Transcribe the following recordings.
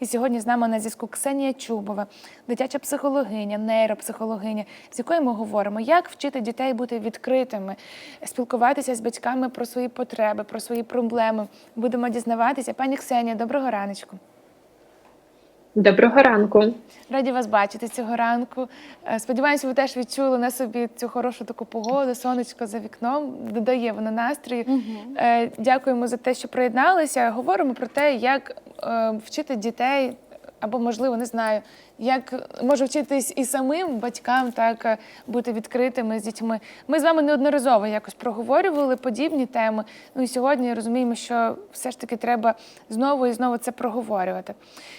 І сьогодні з нами на зв'язку Ксенія Чубова, дитяча психологиня, нейропсихологиня, з якою ми говоримо, як вчити дітей бути відкритими, спілкуватися з батьками про свої потреби, про свої проблеми. Будемо дізнаватися. Пані Ксенія, доброго раночку. Доброго ранку. Раді вас бачити цього ранку. Е, Сподіваюся, ви теж відчули на собі цю хорошу таку погоду, сонечко за вікном, додає воно настрою. Угу. Дякуємо за те, що приєдналися. Говоримо про те, як е, вчити дітей, або, можливо, не знаю, як може вчитись і самим батькам так е, бути відкритими з дітьми. Ми з вами неодноразово якось проговорювали подібні теми. Ну і сьогодні розуміємо, що все ж таки треба знову і знову це проговорювати.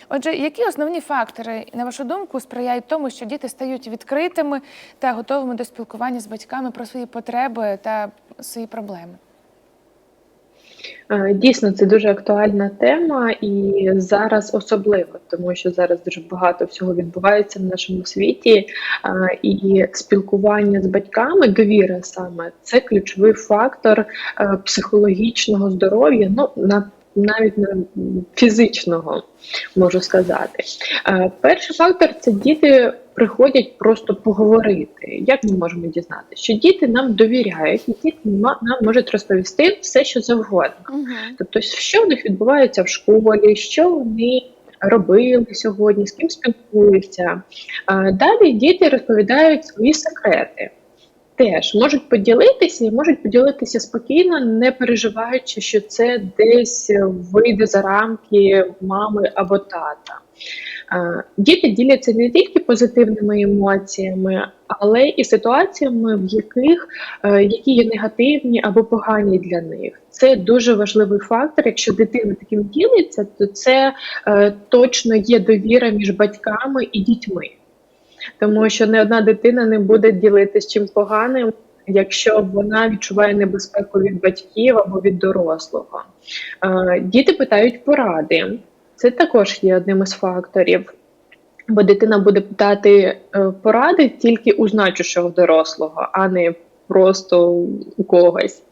Отже, які основні фактори, на вашу думку, сприяють тому, що діти стають відкритими та готовими до спілкування з батьками про свої потреби та свої проблеми? Е, Дійсно, це дуже актуальна тема, і зараз особливо, тому що зараз дуже багато всього відбувається в нашому світі, е, і спілкування з батьками, довіра саме це ключовий фактор е, психологічного здоров'я. Ну на навіть на фізичного можу сказати. Перший фактор це діти приходять просто поговорити. Як ми можемо дізнатися? Що діти нам довіряють, і діти нам можуть розповісти все, що завгодно. Тобто, що в них відбувається в школі, що вони робили сьогодні, з ким спілкуються. Далі діти розповідають свої секрети. Теж можуть поділитися і можуть поділитися спокійно, не переживаючи, що це десь вийде за рамки мами або тата. Діти діляться не тільки позитивними емоціями, але і ситуаціями, в яких е, які є негативні або погані для них. Це дуже важливий фактор. Якщо дитина таким ділиться, то це е, точно є довіра між батьками і дітьми, тому що не одна дитина не буде ділитися чим поганим. Якщо вона відчуває небезпеку від батьків або від дорослого, Е, діти питають поради. Це також є одним із факторів. Бо дитина буде питати е, поради тільки у значущого дорослого, а не просто у когось.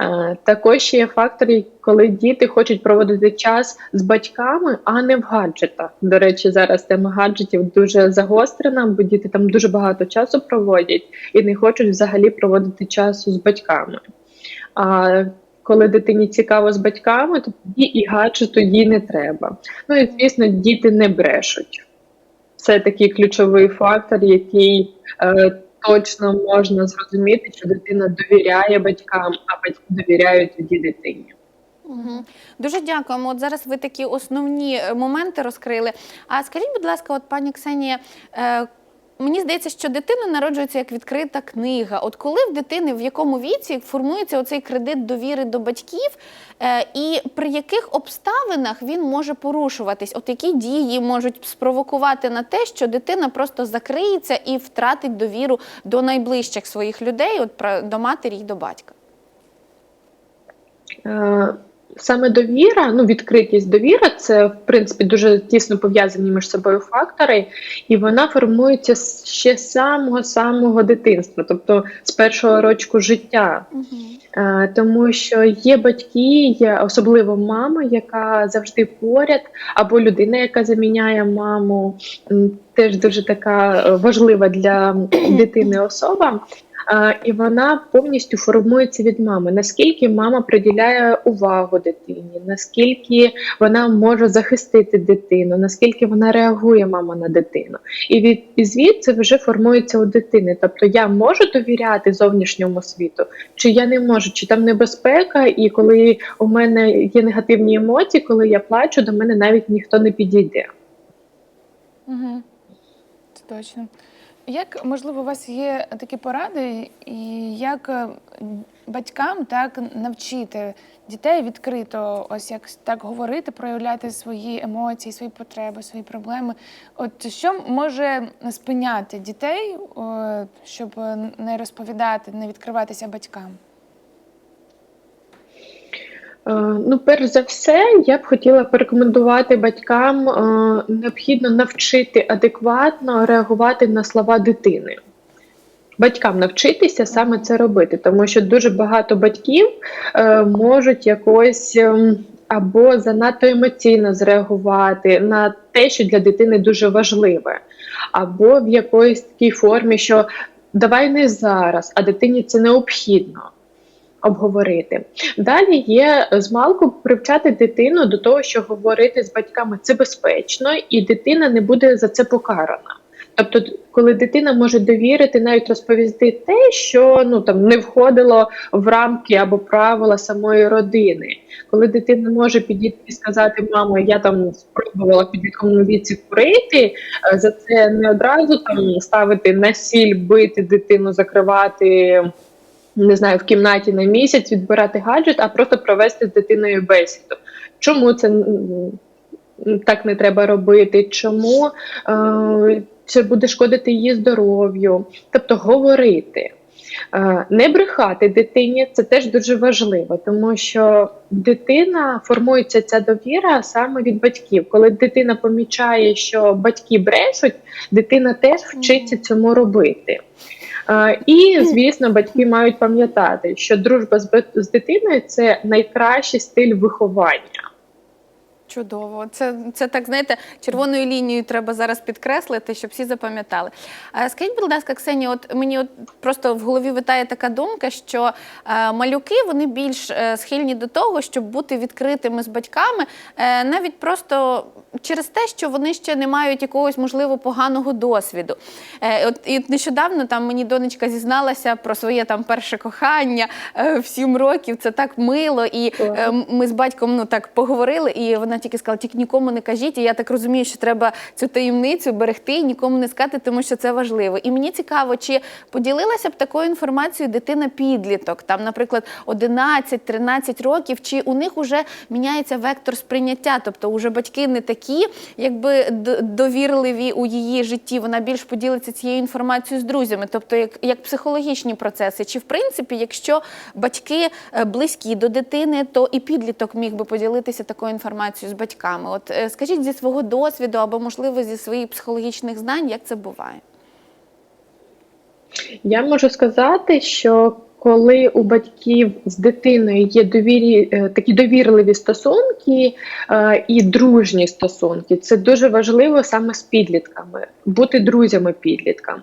Е, Також є фактори, коли діти хочуть проводити час з батьками, а не в гаджетах. До речі, зараз тема гаджетів дуже загострена, бо діти там дуже багато часу проводять і не хочуть взагалі проводити часу з батьками. А коли дитині цікаво з батьками, то тоді і гаджету їй не треба. Ну і звісно, діти не брешуть. Це такий ключовий фактор, який е, точно можна зрозуміти, що дитина довіряє батькам, а батьки довіряють тоді дитині. Мгм. Дуже дякуємо. От зараз ви такі основні е, моменти розкрили. А скажіть, будь ласка, от пані Ксенія, е, мені здається, що дитина народжується як відкрита книга. От коли в дитини в якому віці формується оцей кредит довіри до батьків, е, і при яких обставинах він може порушуватись? От які дії можуть спровокувати на те, що дитина просто закриється і втратить довіру до найближчих своїх людей, от до матері й до батька? Саме довіра, ну відкритість довіра, це в принципі дуже тісно пов'язані між собою фактори, і вона формується ще з самого самого дитинства, тобто з першого рочку життя. Е, Тому що є батьки, є особливо мама, яка завжди поряд, або людина, яка заміняє маму, теж дуже така важлива для дитини особа. І вона повністю формується від мами. Наскільки мама приділяє увагу дитині, наскільки вона може захистити дитину, наскільки вона реагує мама на дитину. І від і звідси вже формується у дитини. Тобто я можу довіряти зовнішньому світу, чи я не можу, чи там небезпека, і коли у мене є негативні емоції, коли я плачу, до мене навіть ніхто не підійде. Угу. Це точно. Як можливо у вас є такі поради, і як е, батькам так навчити дітей відкрито, ось як так говорити, проявляти свої емоції, свої потреби, свої проблеми? От що може спиняти дітей, щоб не розповідати, не відкриватися батькам? Е, Ну, перш за все, я б хотіла порекомендувати батькам е, необхідно навчити адекватно реагувати на слова дитини. Батькам навчитися саме це робити, тому що дуже багато батьків е, можуть якось ем, або занадто емоційно зреагувати на те, що для дитини дуже важливе, або в якоїсь такій формі, що давай не зараз, а дитині це необхідно обговорити. Далі є змалку привчати дитину до того, що говорити з батьками це безпечно, і дитина не буде за це покарана. Тобто, коли дитина може довірити, навіть розповісти те, що ну там не входило в рамки або правила самої родини, коли дитина може підійти і сказати, мамо, я там спробувала в підлітковому віці курити, е, за це не одразу там ставити на сіль, бити дитину, закривати. Не знаю, в кімнаті на місяць відбирати гаджет, а просто провести з дитиною бесіду. Чому це так не треба робити? Чому е, це буде шкодити її здоров'ю? Тобто говорити. Е, Не брехати дитині це теж дуже важливо, тому що дитина формується ця довіра саме від батьків. Коли дитина помічає, що батьки брешуть, дитина теж вчиться цьому робити. І, звісно, батьки мають пам'ятати, що дружба з дитиною це найкращий стиль виховання. Чудово, це, це так знаєте, червоною лінією треба зараз підкреслити, щоб всі запам'ятали. Скажіть, будь ласка, Ксенія, от мені от просто в голові витає така думка, що е, малюки вони більш е, схильні до того, щоб бути відкритими з батьками, е, навіть просто через те, що вони ще не мають якогось можливо поганого досвіду. Е, от і нещодавно там мені донечка зізналася про своє там перше кохання е, в сім років. Це так мило, і е, ми з батьком ну так поговорили, і вона тільки сказала, тільки нікому не кажіть. І я так розумію, що треба цю таємницю берегти і нікому не сказати, тому що це важливо. І мені цікаво, чи поділилася б такою інформацією дитина підліток, там, наприклад, 11-13 років, чи у них вже міняється вектор сприйняття, тобто уже батьки не такі, якби довірливі у її житті. Вона більш поділиться цією інформацією з друзями, тобто як, як психологічні процеси. Чи в принципі, якщо батьки е, близькі до дитини, то і підліток міг би поділитися такою інформацією з батьками? От е, скажіть зі свого досвіду або, можливо, зі своїх психологічних знань, як це буває? Я можу сказати, що коли у батьків з дитиною є довірі, е, такі довірливі стосунки е, і дружні стосунки, це дуже важливо саме з підлітками, бути друзями підліткам.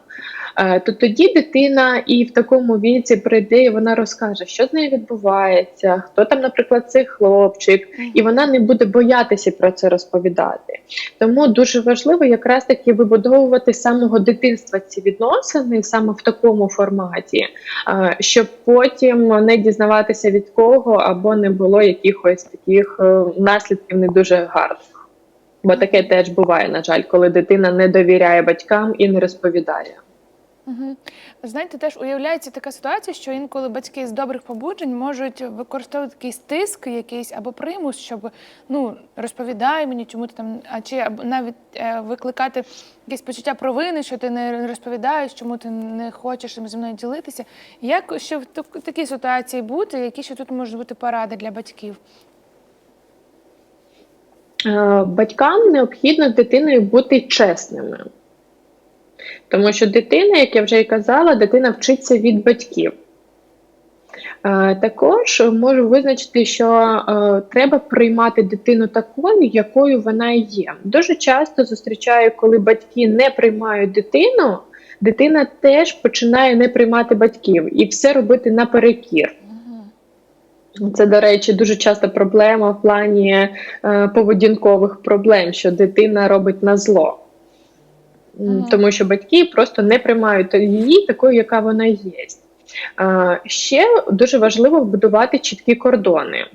Е, То тоді дитина і в такому віці прийде, і вона розкаже, що з нею відбувається, хто там, наприклад, цей хлопчик, і вона не буде боятися про це розповідати. Тому дуже важливо якраз таки вибудовувати самого дитинства ці відносини саме в такому форматі, е, щоб потім не дізнаватися від кого або не було якихось таких е, наслідків не дуже гарних. Бо таке теж буває, на жаль, коли дитина не довіряє батькам і не розповідає. Знаєте, теж уявляється така ситуація, що інколи батьки з добрих побуджень можуть використовувати якийсь тиск, якийсь або примус, щоб ну розповідай мені, чому ти там, а чи навіть е, викликати якесь почуття провини, що ти не розповідаєш, чому ти не хочеш зі мною ділитися. Як що в такій ситуації бути? Які ще тут можуть бути поради для батьків? Е, Батькам необхідно з дитиною бути чесними. Тому що дитина, як я вже і казала, дитина вчиться від батьків. Е, Також можу визначити, що е, треба приймати дитину такою, якою вона є. Дуже часто зустрічаю, коли батьки не приймають дитину, дитина теж починає не приймати батьків і все робити наперекір. Це, до речі, дуже часто проблема в плані е, поведінкових проблем, що дитина робить на зло. Тому що батьки просто не приймають її такою, яка вона є. Ще дуже важливо вбудувати чіткі кордони,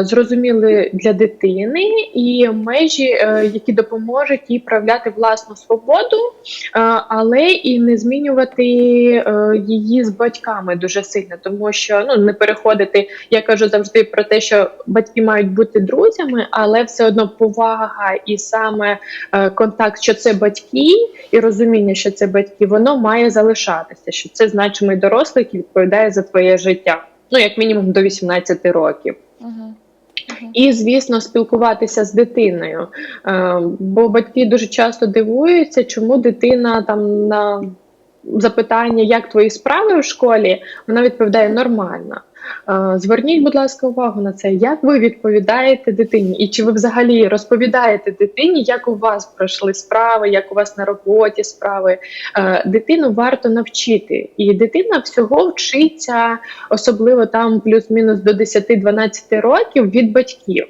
зрозуміли для дитини і межі, е, які допоможуть їй проявляти власну свободу, е, але і не змінювати е, її з батьками дуже сильно, тому що ну не переходити. Я кажу завжди про те, що батьки мають бути друзями, але все одно повага і саме е, контакт, що це батьки, і розуміння, що це батьки, воно має залишатися. Що це значимий дорослий, який відповідає за твоє життя. Ну як мінімум до 18 років. І, звісно, спілкуватися з дитиною. Е, бо батьки дуже часто дивуються, чому дитина там на запитання, як твої справи в школі, вона відповідає нормально. Е, Зверніть, будь ласка, увагу на це, як ви відповідаєте дитині, і чи ви взагалі розповідаєте дитині, як у вас пройшли справи, як у вас на роботі справи. Е, Дитину варто навчити, і дитина всього вчиться, особливо там плюс-мінус до 10-12 років від батьків.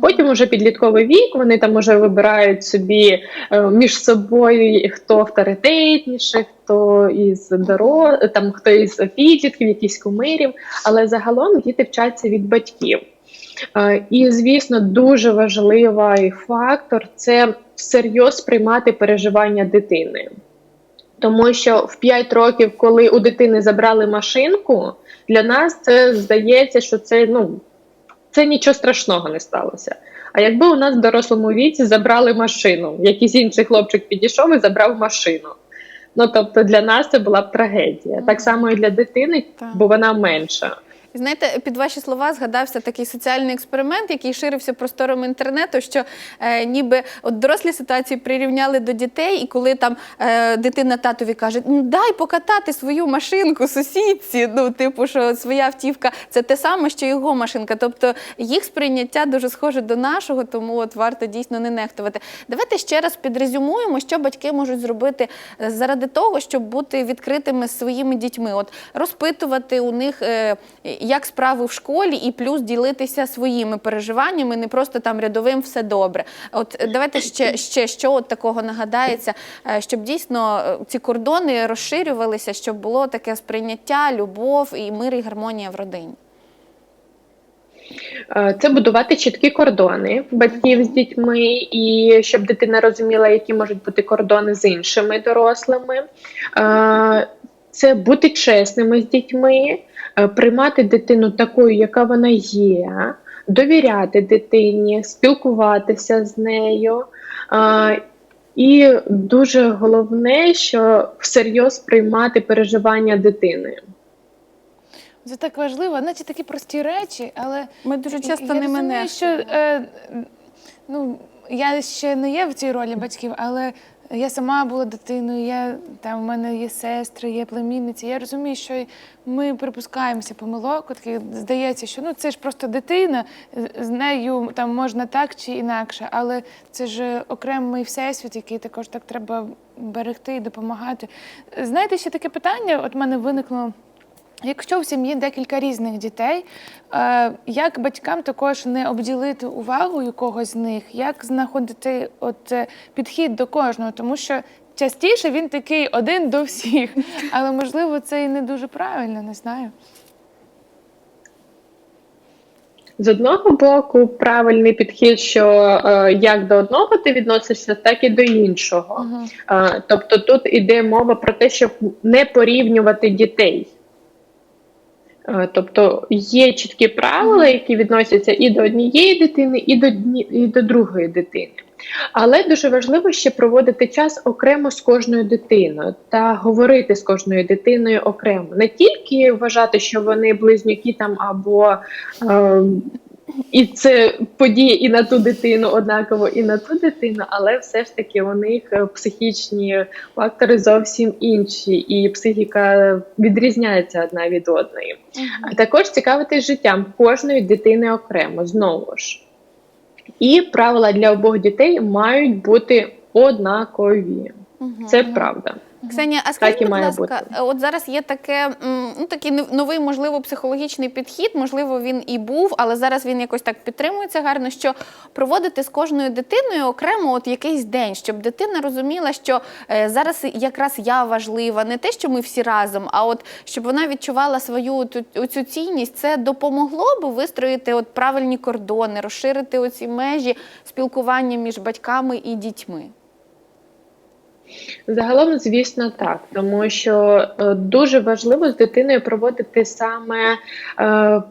Потім уже підлітковий вік, вони там уже вибирають собі е, між собою хто авторитетніше, хто із доро... там хто із підлітків, якісь кумирів. Але загалом діти вчаться від батьків. Е, І, звісно, дуже важливий фактор це всерйоз сприймати переживання дитини. Тому що в 5 років, коли у дитини забрали машинку, для нас це здається, що це ну це нічого страшного не сталося. А якби у нас в дорослому віці забрали машину, якийсь інший хлопчик підійшов і забрав машину. Ну тобто для нас це була б трагедія. Так само і для дитини, бо вона менша. Знаєте, під ваші слова згадався такий соціальний експеримент, який ширився простором інтернету, що е, ніби от дорослі ситуації прирівняли до дітей, і коли там е, дитина татові каже, «Ну, дай покатати свою машинку сусідці. Ну, типу, що своя автівка це те саме, що його машинка. Тобто їх сприйняття дуже схоже до нашого, тому от варто дійсно не нехтувати. Давайте ще раз підрезюмуємо, що батьки можуть зробити е, заради того, щоб бути відкритими своїми дітьми. От розпитувати у них. е, як справи в школі, і плюс ділитися своїми переживаннями, не просто там рядовим все добре. От е, давайте ще, ще що от такого нагадається, е, щоб дійсно е, ці кордони розширювалися, щоб було таке сприйняття, любов і мир і гармонія в родині. Це будувати чіткі кордони батьків з дітьми, і щоб дитина розуміла, які можуть бути кордони з іншими дорослими. Це бути чесними з дітьми, приймати дитину такою, яка вона є, довіряти дитині, спілкуватися з нею. Е, І дуже головне, що всерйоз приймати переживання дитини. Це так важливо, наче такі прості речі, але Ми дуже часто я не що е, ну, я ще не є в цій ролі батьків, але я сама була дитиною, я, там, у мене є сестри, є племінниці. Я розумію, що ми припускаємося помилок, от здається, що ну, це ж просто дитина, з- нею там можна так чи інакше, але це ж окремий всесвіт, який також так треба берегти і допомагати. Знаєте, ще таке питання, от в мене виникло. Якщо в сім'ї декілька різних дітей, е, як батькам також не обділити увагою когось з них, як знаходити от е, підхід до кожного, тому що частіше він такий один до всіх, але можливо це і не дуже правильно, не знаю. З одного боку, правильний підхід, що е, як до одного ти відносишся, так і до іншого. Мгм. Е, тобто тут іде мова про те, щоб не порівнювати дітей. Е, Тобто є чіткі правила, які відносяться і до однієї дитини, і до, і до другої дитини. Але дуже важливо ще проводити час окремо з кожною дитиною та говорити з кожною дитиною окремо. Не тільки вважати, що вони близнюки там або е, і це подіє і на ту дитину однаково, і на ту дитину, але все ж таки у них е, психічні фактори зовсім інші, і психіка відрізняється одна від одної. А також цікавитись життям кожної дитини окремо, знову ж. І правила для обох дітей мають бути однакові. Це правда. Ксенія, а скажіть, будь ласка, от зараз є таке, ну такий нов- новий, можливо, психологічний підхід, можливо, він і був, але зараз він якось так підтримується гарно, що проводити з кожною дитиною окремо от якийсь день, щоб дитина розуміла, що е, зараз якраз я важлива, не те, що ми всі разом, а от щоб вона відчувала свою цю цінність, це допомогло би вистроїти от правильні кордони, розширити оці межі спілкування між батьками і дітьми. Загалом, звісно, так, тому що е, дуже важливо з дитиною проводити саме е,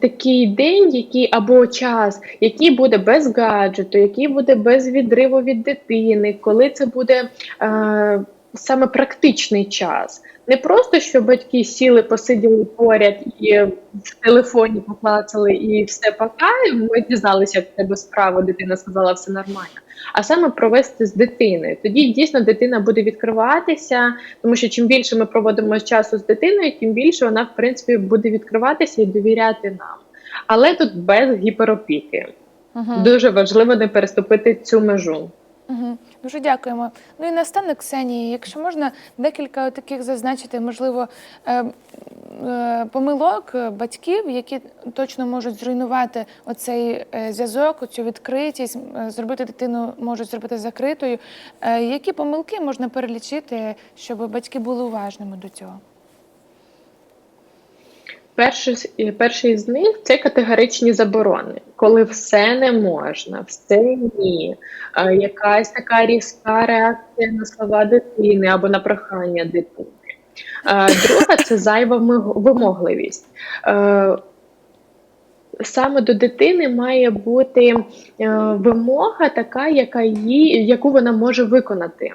такий день, який або час, який буде без гаджету, який буде без відриву від дитини, коли це буде е, саме практичний час. Не просто, що батьки сіли, посиділи поряд і в телефоні поклацали, і все пока. Ми дізналися, в тебе справа, дитина сказала, все нормально. А саме провести з дитиною. Тоді дійсно дитина буде відкриватися, тому що чим більше ми проводимо часу з дитиною, тим більше вона в принципі буде відкриватися і довіряти нам. Але тут без гіперопіки. Угу. Дуже важливо не переступити цю межу. Угу. Дуже дякуємо. Ну і наостанок, Ксенії, якщо можна декілька таких зазначити, можливо, е, е, помилок е, батьків, які точно можуть зруйнувати оцей е, зв'язок, оцю відкритість, е, зробити дитину можуть зробити закритою. Е, які помилки можна перелічити, щоб батьки були уважними до цього? Перший, з- перший з них це категоричні заборони, коли все не можна, все ні, е, якась така різка реакція на слова дитини або на прохання дитини. Е, Друга це зайва вимогливість. Е, Саме до дитини має бути е, вимога така, яка її, яку вона може виконати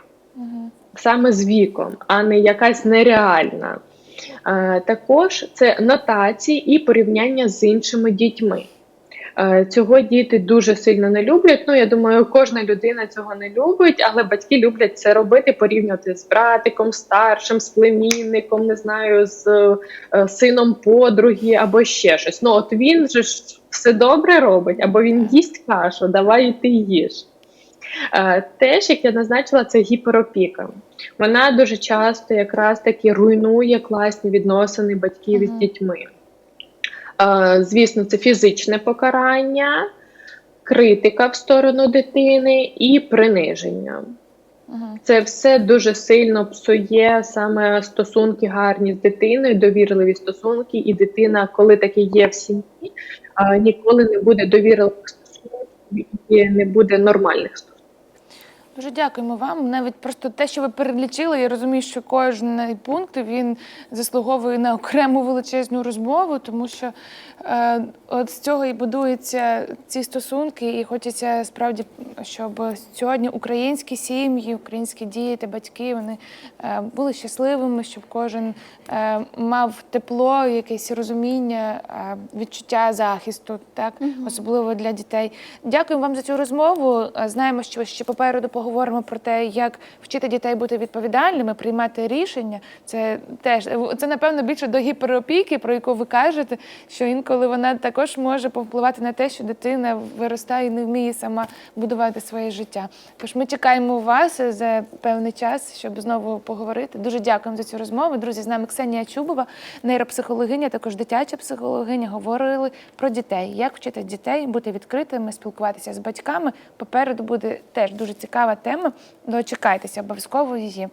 саме з віком, а не якась нереальна. Також це нотації і порівняння з іншими дітьми. Цього діти дуже сильно не люблять. Ну, я думаю, кожна людина цього не любить, але батьки люблять це робити, порівнювати з братиком, старшим, з племінником, не знаю, з е, сином подруги або ще щось. Ну, от він же ж все добре робить, або він їсть кашу, давай і ти їж. Е, Теж, як я назначила, це гіперопіка. Вона дуже часто якраз таки руйнує класні відносини батьків із дітьми. Е, Звісно, це фізичне покарання, критика в сторону дитини і приниження. Це все дуже сильно псує саме стосунки гарні з дитиною, довірливі стосунки, і дитина, коли таке є в сім'ї, е, ніколи не буде довірливих стосунків і не буде нормальних стосунків. Дуже дякуємо вам. Навіть просто те, що ви перелічили, я розумію, що кожен пункт він заслуговує на окрему величезну розмову, тому що е, от з цього і будуються ці стосунки, і хочеться справді, щоб сьогодні українські сім'ї, українські діти, батьки вони е, були щасливими, щоб кожен е, мав тепло, якесь розуміння, е, відчуття захисту, так особливо для дітей. Дякую вам за цю розмову. Е, Знаємо, що ще попереду поговоримо про те, як вчити дітей бути відповідальними, приймати рішення. Це теж це напевно більше до гіперопіки, про яку ви кажете, що інколи вона також може повпливати на те, що дитина виростає і не вміє сама будувати своє життя. Тож ми чекаємо вас за певний час, щоб знову поговорити. Дуже дякуємо за цю розмову. Друзі, з нами Ксенія Чубова, нейропсихологиня, також дитяча психологиня. Говорили про дітей, як вчити дітей бути відкритими, спілкуватися з батьками. Попереду буде теж дуже цікава тема. Дочекайтеся обов'язково її.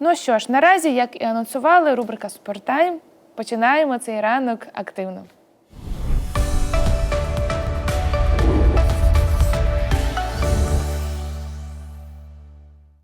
Ну що ж, наразі, як і анонсували, рубрика Спорттайм. Починаємо цей ранок активно.